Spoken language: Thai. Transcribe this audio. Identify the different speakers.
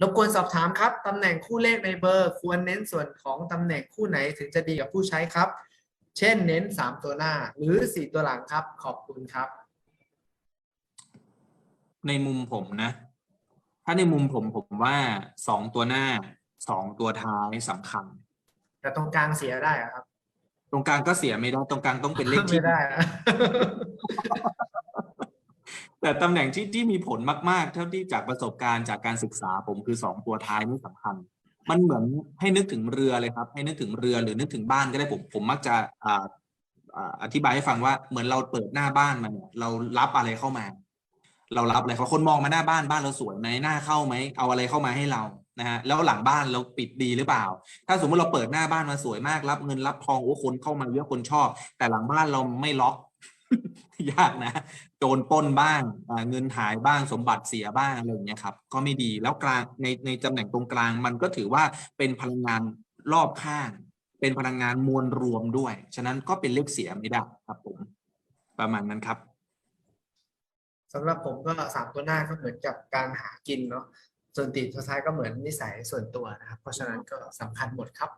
Speaker 1: รบกวนสอบถามครับตำแหน่งคู่เลขในเบอร์ ควรเน้นส่วนของตำแหน่งคู่ไหนถึงจะดีกับผู้ใช้ครับ เช่นเน้น 3 ตัวหน้าหรือ 4 ตัวหลังครับ ขอบคุณครับ
Speaker 2: ในมุมผมนะ ถ้าในมุมผมผมว่าสองตัวหน้าสองตัวท้ายสำคัญ
Speaker 1: แต่ตรงกลางเสียได้อะครับ
Speaker 2: ตรงกลางก็เสียไม่ได้ตรงกลางต้องเป็นเลข
Speaker 1: ไม่
Speaker 2: ที่
Speaker 1: ได้อะ
Speaker 2: แต่ตำแหน่งที่ที่มีผลมากๆ เท่าที่จากประสบการณ์จากการศึกษาผมคือสองตัวท้ายนี่สำคัญ มันเหมือนให้นึกถึงเรือเลยครับ ให้นึกถึงเรือหรือนึกถึงบ้านก็ได้ผมผมมักจะอ่าอ่าอธิบายให้ฟังว่าเหมือนเราเปิดหน้าบ้านมาเนี่ยเรารับอะไรเข้ามา เรารับอะไรเขาคนมองมาหน้าบ้านบ้านเราสวยไหมหน้าเข้าไหมเอาอะไรเข้ามาให้เรานะฮะแล้วหลังบ้านเราปิดดีหรือเปล่า ถ้าสมมติเราเปิดหน้าบ้านมาสวยมากรับเงินรับทองโอ้คนเข้ามาเยอะคนชอบ แต่หลังบ้านเราไม่ล็อก ยากนะ โจรป้นบ้างเงินหายบ้างสมบัติเสียบ้างอะไรอย่างเงี้ยครับก็ไม่ดีแล้วกลางในในตำแหน่งตรงกลางมันก็ถือว่าเป็นพลังงานรอบข้าง เป็นพลังงานมวลรวมด้วย ฉะนั้นก็เป็นเลขเสียไม่ได้ครับผม ประมาณนั้นครับ
Speaker 1: สำหรับผมก็สามตัวหน้าก็เหมือนกับการหากินเนาะส่วนติดท้ายก็เหมือนนิสัยส่วนตัวนะครับ เพราะฉะนั้นก็สำคัญหมดครับ